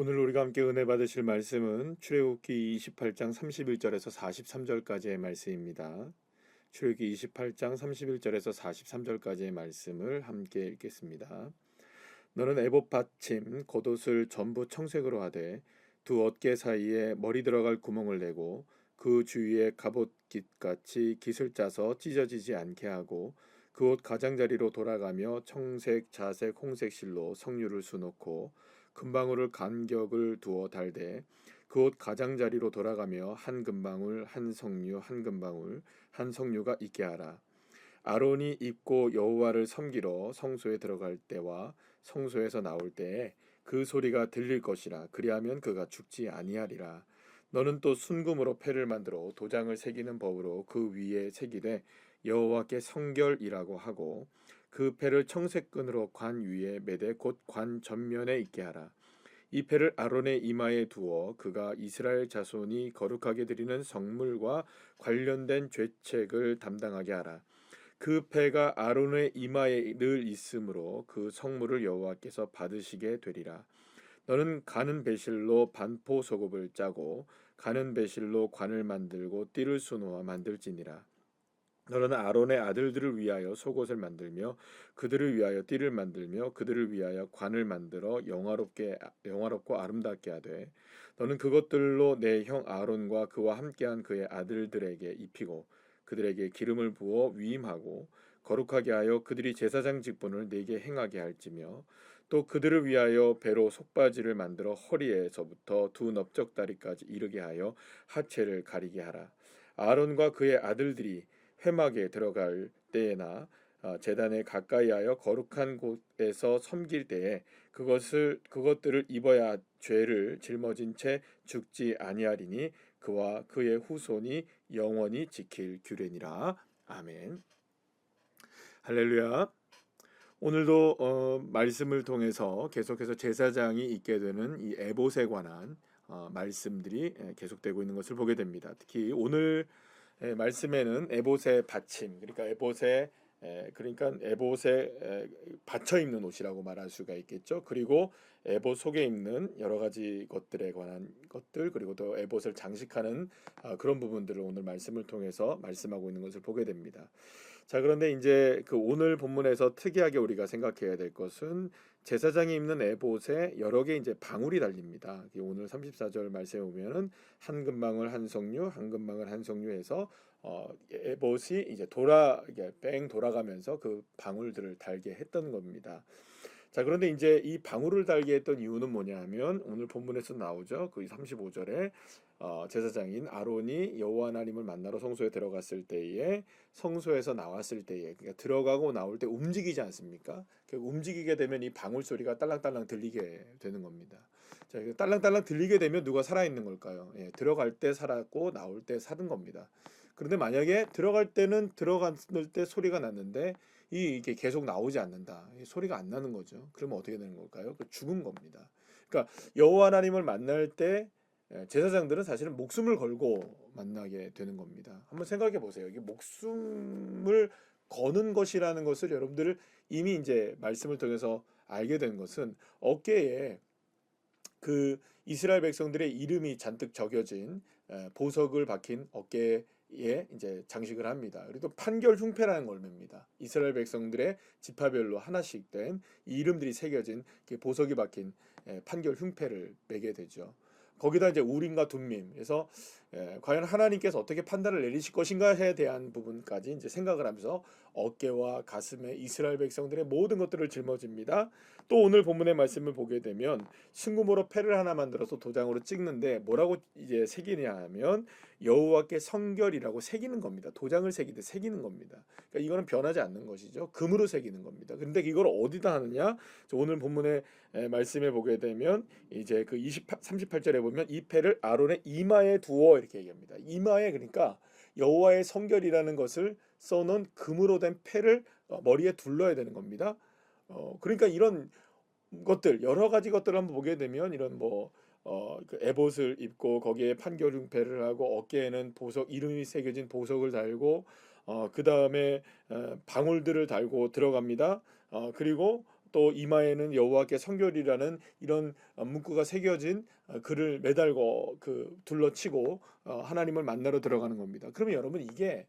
오늘 우리가 함께 은혜 받으실 말씀은 출애굽기 28장 31절에서 43절까지의 말씀입니다. 출애굽기 28장 31절에서 43절까지의 말씀을 함께 읽겠습니다. 너는 애봇 받침 겉옷을 전부 청색으로 하되 두 어깨 사이에 머리 들어갈 구멍을 내고 그 주위에 갑옷깃 같이 깃을 짜서 찢어지지 않게 하고 그 옷 가장자리로 돌아가며 청색, 자색, 홍색 실로 성류를 수놓고 금방울을 간격을 두어 달되 그 옷 가장자리로 돌아가며 한 금방울 한 성류 한 금방울 한 성류가 있게 하라. 아론이 입고 여호와를 섬기러 성소에 들어갈 때와 성소에서 나올 때에 그 소리가 들릴 것이라 그리하면 그가 죽지 아니하리라. 너는 또 순금으로 패를 만들어 도장을 새기는 법으로 그 위에 새기되 여호와께 성결이라고 하고 그 패를 청색끈으로 관 위에 매되 곧관 전면에 있게 하라. 이 패를 아론의 이마에 두어 그가 이스라엘 자손이 거룩하게 드리는 성물과 관련된 죄책을 담당하게 하라. 그 패가 아론의 이마에 늘 있으므로 그 성물을 여호와께서 받으시게 되리라. 너는 가는 배실로 반포 소곱을 짜고 가는 배실로 관을 만들고 띠를 수놓아 만들지니라. 너는 아론의 아들들을 위하여 속옷을 만들며 그들을 위하여 띠를 만들며 그들을 위하여 관을 만들어 영화롭게 영화롭고 아름답게 하되 너는 그것들로 내 형 아론과 그와 함께한 그의 아들들에게 입히고 그들에게 기름을 부어 위임하고 거룩하게 하여 그들이 제사장 직분을 내게 행하게 할지며 또 그들을 위하여 배로 속바지를 만들어 허리에서부터 두 넓적다리까지 이르게 하여 하체를 가리게 하라. 아론과 그의 아들들이 회막에 들어갈 때에나 어, 제단에 가까이하여 거룩한 곳에서 섬길 때에 그것을 그것들을 입어야 죄를 짊어진 채 죽지 아니하리니 그와 그의 후손이 영원히 지킬 규례니라. 아멘. 할렐루야. 오늘도 어, 말씀을 통해서 계속해서 제사장이 있게 되는 이 에봇에 관한 어, 말씀들이 예, 계속되고 있는 것을 보게 됩니다. 특히 오늘 예, 말씀에는 에봇의 받침 그러니까 에봇의 에, 그러니까 에봇에 에, 받쳐 입는 옷이라고 말할 수가 있겠죠. 그리고 에봇 속에 입는 여러 가지 것들에 관한 것들 그리고 또 에봇을 장식하는 아, 그런 부분들을 오늘 말씀을 통해서 말씀하고 있는 것을 보게 됩니다. 자 그런데 이제 그 오늘 본문에서 특이하게 우리가 생각해야 될 것은 제사장이 입는 에봇에 여러 개 이제 방울이 달립니다. 오늘 34절 말씀에 보면은 한 금방울 한 성류, 한 금방울 한 성류해서 어, 에봇이 이제 돌아 이게 뺑 돌아가면서 그 방울들을 달게 했던 겁니다. 자 그런데 이제 이 방울을 달게 했던 이유는 뭐냐 하면 오늘 본문에서 나오죠. 그 35절에 어, 제사장인 아론이 여호와 하나님을 만나러 성소에 들어갔을 때에 성소에서 나왔을 때에 그러니까 들어가고 나올 때 움직이지 않습니까? 그 움직이게 되면 이 방울 소리가 딸랑딸랑 들리게 되는 겁니다. 자, 딸랑딸랑 들리게 되면 누가 살아 있는 걸까요? 예, 들어갈 때 살았고 나올 때 사는 겁니다. 그런데 만약에 들어갈 때는 들어갔을 때 소리가 났는데 이 이게 계속 나오지 않는다. 이 소리가 안 나는 거죠. 그러면 어떻게 되는 걸까요? 그 죽은 겁니다. 그러니까 여호와 하나님을 만날 때 예, 제사장들은 사실은 목숨을 걸고 만나게 되는 겁니다. 한번 생각해 보세요. 이게 목숨을 거는 것이라는 것을 여러분들 이미 이제 말씀을 통해서 알게 된 것은 어깨에 그 이스라엘 백성들의 이름이 잔뜩 적여진 에, 보석을 박힌 어깨에 이제 장식을 합니다. 그리고 또 판결 흉패라는 걸 맵니다. 이스라엘 백성들의 지파별로 하나씩 된 이름들이 새겨진 보석이 박힌 에, 판결 흉패를 매게 되죠. 거기다 이제 우림과 둠밈. 그래서 예, 과연 하나님께서 어떻게 판단을 내리실 것인가에 대한 부분까지 이제 생각을 하면서 어깨와 가슴에 이스라엘 백성들의 모든 것들을 짊어집니다. 또 오늘 본문의 말씀을 보게 되면 순금으로 패를 하나 만들어서 도장으로 찍는데 뭐라고 이제 새기냐 하면 여호와께 성결이라고 새기는 겁니다. 도장을 새기듯 새기는 겁니다. 그러니까 이거는 변하지 않는 것이죠. 금으로 새기는 겁니다. 그런데 이걸 어디다 하느냐? 오늘 본문의 말씀에 보게 되면 이제 그 28, 38절에 보면 이 패를 아론의 이마에 두어 이렇게 얘기합니다. 이마에 그러니까 여호와의 성결이라는 것을 써놓은 금으로 된 패를 어, 머리에 둘러야 되는 겁니다. 어, 그러니까 이런 것들 여러 가지 것들을 한번 보게 되면 이런 뭐 어, 그 에봇을 입고 거기에 판결흉패를 하고 어깨에는 보석 이름이 새겨진 보석을 달고 어, 그 다음에 어, 방울들을 달고 들어갑니다. 어, 그리고 또 이마에는 여호와께 성결이라는 이런 어, 문구가 새겨진 어, 글을 매달고 그 둘러치고 어, 하나님을 만나러 들어가는 겁니다. 그러면 여러분 이게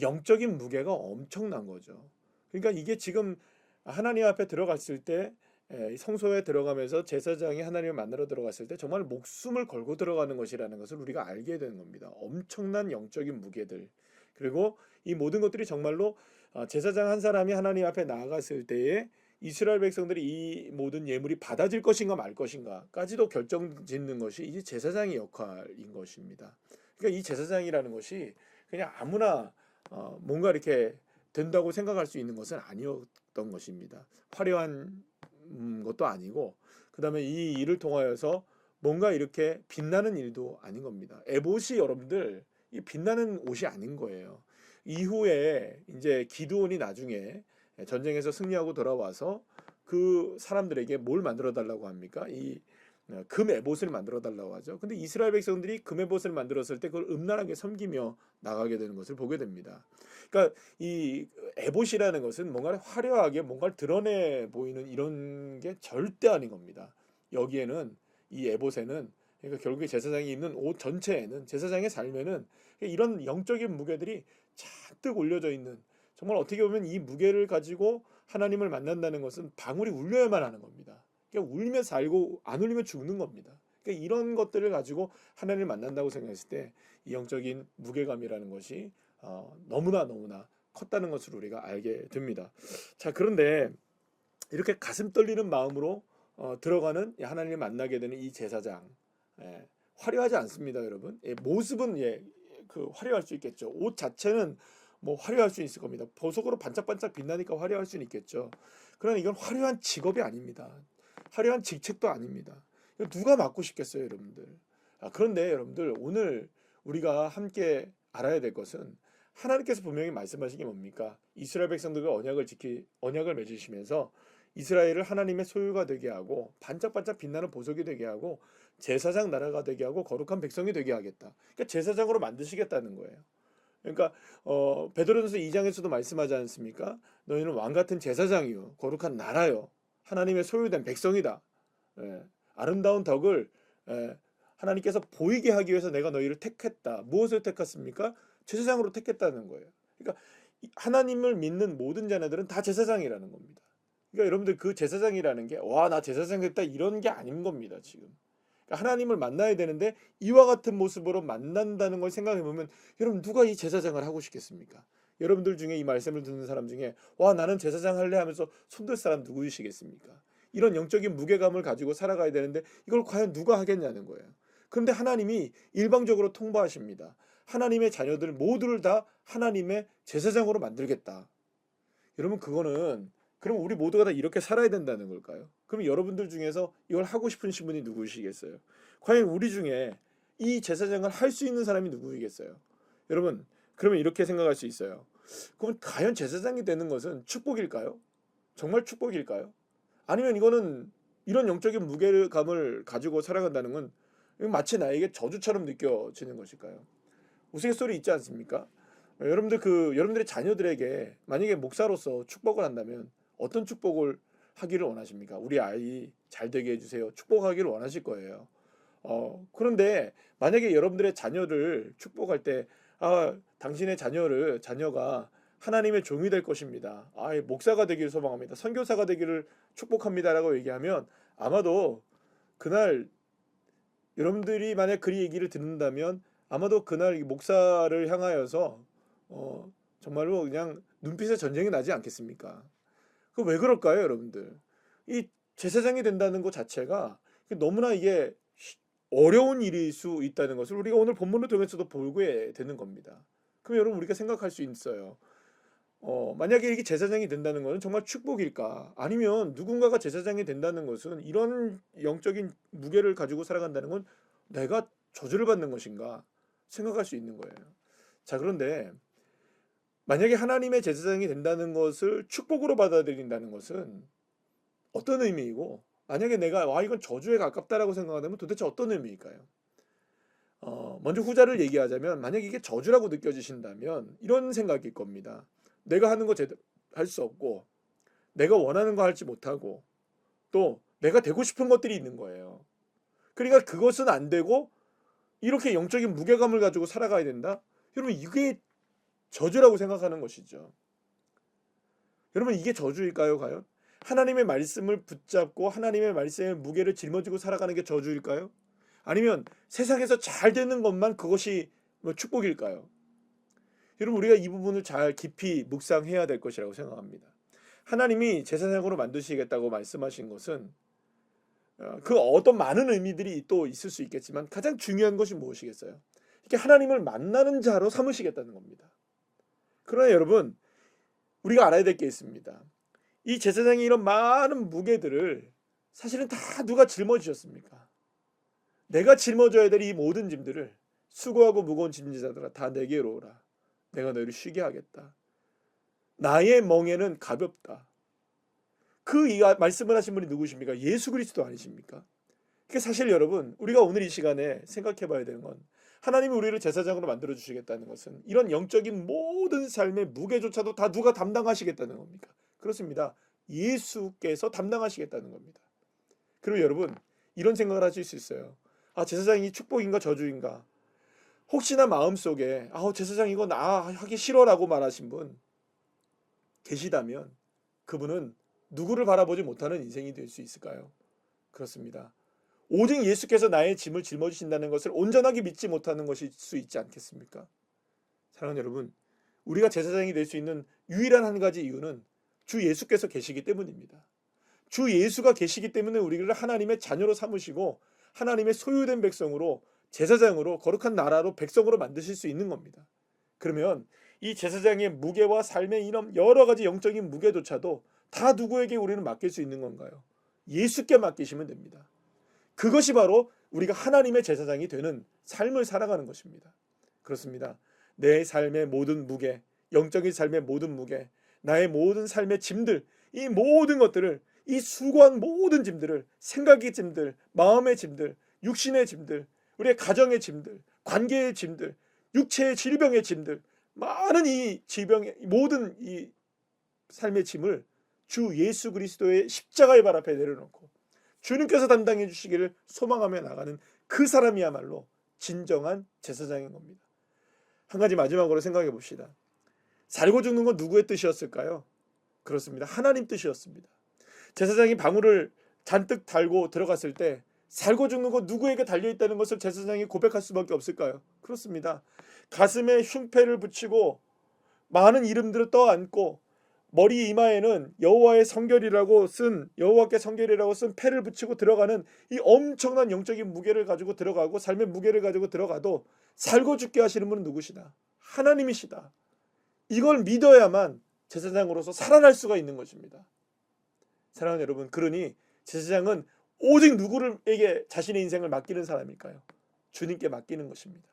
영적인 무게가 엄청난 거죠. 그러니까 이게 지금 하나님 앞에 들어갔을 때 에, 성소에 들어가면서 제사장이 하나님을 만나러 들어갔을 때 정말 목숨을 걸고 들어가는 것이라는 것을 우리가 알게 되는 겁니다. 엄청난 영적인 무게들 그리고 이 모든 것들이 정말로 아, 제사장 한 사람이 하나님 앞에 나아갔을 때에 이스라엘 백성들이 이 모든 예물이 받아질 것인가 말 것인가까지도 결정짓는 것이 이 제사장의 역할인 것입니다. 그러니까 이 제사장이라는 것이 그냥 아무나 어, 뭔가 이렇게 된다고 생각할 수 있는 것은 아니었던 것입니다. 화려한 음, 것도 아니고 그 다음에 이 일을 통하여서 뭔가 이렇게 빛나는 일도 아닌 겁니다. 에봇이 여러분들 이 빛나는 옷이 아닌 거예요. 이후에 이제 기드온이 나중에 전쟁에서 승리하고 돌아와서 그 사람들에게 뭘 만들어 달라고 합니까? 이 어, 금의 에봇을 만들어 달라고 하죠. 근데 이스라엘 백성들이 금의 에봇을 만들었을 때 그걸 음란하게 섬기며 나가게 되는 것을 보게 됩니다. 그러니까 이 에봇이라는 것은 뭔가 화려하게 뭔가를 드러내 보이는 이런 게 절대 아닌 겁니다. 여기에는 이 에봇에는 그러니까 결국에 제사장이 입는 옷 전체에는 제사장의 삶에는 이런 영적인 무게들이 잔뜩 올려져 있는 정말 어떻게 보면 이 무게를 가지고 하나님을 만난다는 것은 방울이 울려야만 하는 겁니다. 그러니까 울면 살고 안 울리면 죽는 겁니다. 그러니까 이런 것들을 가지고 하나님을 만난다고 생각했을 때 이 영적인 무게감이라는 것이 어, 너무나 너무나 컸다는 것을 우리가 알게 됩니다. 자 그런데 이렇게 가슴 떨리는 마음으로 어, 들어가는 이 하나님을 만나게 되는 이 제사장 예, 화려하지 않습니다, 여러분. 예, 모습은 예, 그 화려할 수 있겠죠. 옷 자체는 뭐 화려할 수 있을 겁니다. 보석으로 반짝반짝 빛나니까 화려할 수는 있겠죠. 그러나 이건 화려한 직업이 아닙니다. 화려한 직책도 아닙니다. 누가 맡고 싶겠어요, 여러분들. 아, 그런데 여러분들 오늘 우리가 함께 알아야 될 것은 하나님께서 분명히 말씀하신 게 뭡니까? 이스라엘 백성들과 언약을 지키 언약을 맺으시면서 이스라엘을 하나님의 소유가 되게 하고 반짝반짝 빛나는 보석이 되게 하고 제사장 나라가 되게 하고 거룩한 백성이 되게 하겠다. 그러니까 제사장으로 만드시겠다는 거예요. 그러니까 어, 베드로전서 2장에서도 말씀하지 않습니까? 너희는 왕 같은 제사장이요 거룩한 나라요 하나님의 소유된 백성이다. 예, 아름다운 덕을 예, 하나님께서 보이게 하기 위해서 내가 너희를 택했다. 무엇을 택했습니까? 제사장으로 택했다는 거예요. 그러니까 하나님을 믿는 모든 자녀들은 다 제사장이라는 겁니다. 그러니까 여러분들 그 제사장이라는 게 와 나 제사장 됐다 이런 게 아닌 겁니다 지금. 그러니까 하나님을 만나야 되는데 이와 같은 모습으로 만난다는 걸 생각해 보면 여러분 누가 이 제사장을 하고 싶겠습니까? 여러분들 중에 이 말씀을 듣는 사람 중에 와 나는 제사장 할래 하면서 손들 사람 누구이시겠습니까? 이런 영적인 무게감을 가지고 살아가야 되는데 이걸 과연 누가 하겠냐는 거예요. 그런데 하나님이 일방적으로 통보하십니다. 하나님의 자녀들 모두를 다 하나님의 제사장으로 만들겠다. 여러분 그거는 그럼 우리 모두가 다 이렇게 살아야 된다는 걸까요? 그럼 여러분들 중에서 이걸 하고 싶으신 분이 누구시겠어요? 과연 우리 중에 이 제사장을 할 수 있는 사람이 누구이겠어요? 여러분 그러면 이렇게 생각할 수 있어요. 그럼 과연 제사장이 되는 것은 축복일까요? 정말 축복일까요? 아니면 이거는 이런 영적인 무게감을 가지고 살아간다는 건 마치 나에게 저주처럼 느껴지는 것일까요? 우스갯소리 있지 않습니까? 여러분들 그 여러분들의 자녀들에게 만약에 목사로서 축복을 한다면 어떤 축복을 하기를 원하십니까? 우리 아이 잘 되게 해주세요. 축복하기를 원하실 거예요. 어, 그런데 만약에 여러분들의 자녀를 축복할 때, 아, 당신의 자녀를, 자녀가 하나님의 종이 될 것입니다. 아, 목사가 되기를 소망합니다. 선교사가 되기를 축복합니다라고 얘기하면 아마도 그날 여러분들이 만약 그 얘기를 듣는다면 아마도 그날 이 목사를 향하여서 어, 정말로 그냥 눈빛에 전쟁이 나지 않겠습니까? 그 왜 그럴까요, 여러분들? 이 제사장이 된다는 것 자체가 너무나 이게 어려운 일일 수 있다는 것을 우리가 오늘 본문을 통해서도 보게 되는 겁니다. 그럼 여러분 우리가 생각할 수 있어요. 어, 만약에 이게 제사장이 된다는 것은 정말 축복일까? 아니면 누군가가 제사장이 된다는 것은 이런 영적인 무게를 가지고 살아간다는 건 내가 저주를 받는 것인가 생각할 수 있는 거예요. 자, 그런데 만약에 하나님의 제사장이 된다는 것을 축복으로 받아들인다는 것은 어떤 의미이고 만약에 내가 와 이건 저주에 가깝다라고 생각하면 도대체 어떤 의미일까요? 어, 먼저 후자를 얘기하자면 만약에 이게 저주라고 느껴지신다면 이런 생각일 겁니다. 내가 하는 거 제대로 할 수 없고 내가 원하는 거 할지 못하고 또 내가 되고 싶은 것들이 있는 거예요. 그러니까 그것은 안 되고 이렇게 영적인 무게감을 가지고 살아가야 된다. 여러분 이게 저주라고 생각하는 것이죠. 여러분 이게 저주일까요, 과연? 하나님의 말씀을 붙잡고 하나님의 말씀의 무게를 짊어지고 살아가는 게 저주일까요? 아니면 세상에서 잘 되는 것만 그것이 뭐 축복일까요? 여러분 우리가 이 부분을 잘 깊이 묵상해야 될 것이라고 생각합니다. 하나님이 제사장으로 만드시겠다고 말씀하신 것은 어, 그 어떤 많은 의미들이 또 있을 수 있겠지만 가장 중요한 것이 무엇이겠어요? 이렇게 하나님을 만나는 자로 삼으시겠다는 겁니다. 그러나 여러분 우리가 알아야 될 게 있습니다. 이 제사장이 이런 많은 무게들을 사실은 다 누가 짊어지셨습니까? 내가 짊어져야 될 이 모든 짐들을 수고하고 무거운 짐지자들아 다 내게로 오라. 내가 너희를 쉬게 하겠다. 나의 멍에는 가볍다. 그이 말씀을 하신 분이 누구십니까? 예수 그리스도 아니십니까? 그러니까 사실 여러분 우리가 오늘 이 시간에 생각해 봐야 되는 건 하나님이 우리를 제사장으로 만들어 주시겠다는 것은 이런 영적인 모든 삶의 무게조차도 다 누가 담당하시겠다는 겁니까? 그렇습니다. 예수께서 담당하시겠다는 겁니다. 그리고 여러분 이런 생각을 하실 수 있어요. 아 제사장이 축복인가 저주인가? 혹시나 마음속에 아 제사장 이거 나 하기 싫어라고 말하신 분 계시다면 그분은 누구를 바라보지 못하는 인생이 될 수 있을까요? 그렇습니다. 오직 예수께서 나의 짐을 짊어지신다는 것을 온전하게 믿지 못하는 것일 수 있지 않겠습니까? 사랑하는 여러분, 우리가 제사장이 될 수 있는 유일한 한 가지 이유는 주 예수께서 계시기 때문입니다. 주 예수가 계시기 때문에 우리를 하나님의 자녀로 삼으시고 하나님의 소유된 백성으로 제사장으로 거룩한 나라로 백성으로 만드실 수 있는 겁니다. 그러면 이 제사장의 무게와 삶의 이런 여러 가지 영적인 무게조차도 다 누구에게 우리는 맡길 수 있는 건가요? 예수께 맡기시면 됩니다. 그것이 바로 우리가 하나님의 제사장이 되는 삶을 살아가는 것입니다. 그렇습니다. 내 삶의 모든 무게, 영적인 삶의 모든 무게, 나의 모든 삶의 짐들, 이 모든 것들을 이 수고한 모든 짐들을 생각의 짐들, 마음의 짐들, 육신의 짐들, 우리의 가정의 짐들, 관계의 짐들, 육체의 질병의 짐들, 많은 이 질병의 모든 이 삶의 짐을 주 예수 그리스도의 십자가의 발 앞에 내려놓고 주님께서 담당해 주시기를 소망하며 나가는 그 사람이야말로 진정한 제사장인 겁니다. 한 가지 마지막으로 생각해 봅시다. 살고 죽는 건 누구의 뜻이었을까요? 그렇습니다. 하나님 뜻이었습니다. 제사장이 방울을 잔뜩 달고 들어갔을 때 살고 죽는 것 누구에게 달려 있다는 것을 제사장이 고백할 수밖에 없을까요? 그렇습니다. 가슴에 흉패를 붙이고 많은 이름들을 떠안고 머리 이마에는 여호와의 성결이라고 쓴 여호와께 성결이라고 쓴 패를 붙이고 들어가는 이 엄청난 영적인 무게를 가지고 들어가고 삶의 무게를 가지고 들어가도 살고 죽게 하시는 분은 누구시다? 하나님이시다. 이걸 믿어야만 제사장으로서 살아날 수가 있는 것입니다. 사랑하는 여러분, 그러니 제사장은 오직 누구에게 자신의 인생을 맡기는 사람일까요? 주님께 맡기는 것입니다.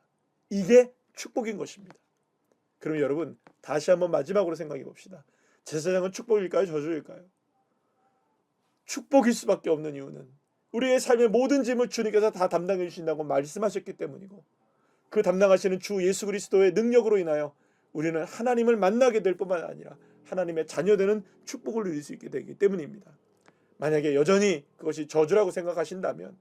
이게 축복인 것입니다. 그럼 여러분 다시 한번 마지막으로 생각해 봅시다. 제사장은 축복일까요? 저주일까요? 축복일 수밖에 없는 이유는 우리의 삶의 모든 짐을 주님께서 다 담당해 주신다고 말씀하셨기 때문이고 그 담당하시는 주 예수 그리스도의 능력으로 인하여 우리는 하나님을 만나게 될 뿐만 아니라 하나님의 자녀되는 축복을 누릴 수 있게 되기 때문입니다. 만약에 여전히 그것이 저주라고 생각하신다면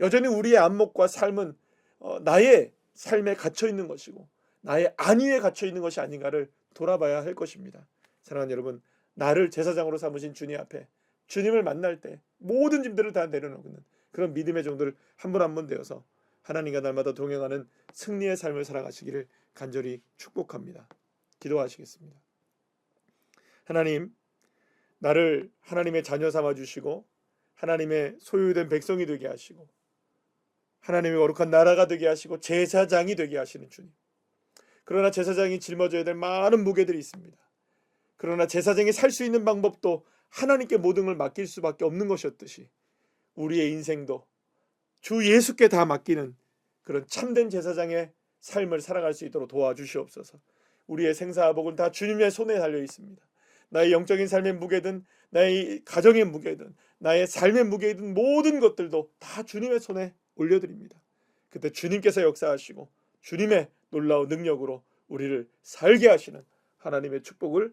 여전히 우리의 안목과 삶은 어, 나의 삶에 갇혀 있는 것이고 나의 안위에 갇혀 있는 것이 아닌가를 돌아봐야 할 것입니다. 사랑하는 여러분, 나를 제사장으로 삼으신 주님 앞에 주님을 만날 때 모든 짐들을 다 내려놓는 그런 믿음의 종들 한분 한 분 되어서 하나님과 날마다 동행하는 승리의 삶을 살아가시기를 간절히 축복합니다. 기도하시겠습니다. 하나님, 나를 하나님의 자녀 삼아 주시고 하나님의 소유된 백성이 되게 하시고 하나님의 거룩한 나라가 되게 하시고 제사장이 되게 하시는 주님. 그러나 제사장이 짊어져야 될 많은 무게들이 있습니다. 그러나 제사장이 살 수 있는 방법도 하나님께 모든 걸 맡길 수밖에 없는 것이었듯이 우리의 인생도 주 예수께 다 맡기는 그런 참된 제사장의 삶을 살아갈 수 있도록 도와주시옵소서. 우리의 생사복은 다 주님의 손에 달려 있습니다. 나의 영적인 삶의 무게든 나의 가정의 무게든 나의 삶의 무게든 모든 것들도 다 주님의 손에 올려드립니다. 그때 주님께서 역사하시고 주님의 놀라운 능력으로 우리를 살게 하시는 하나님의 축복을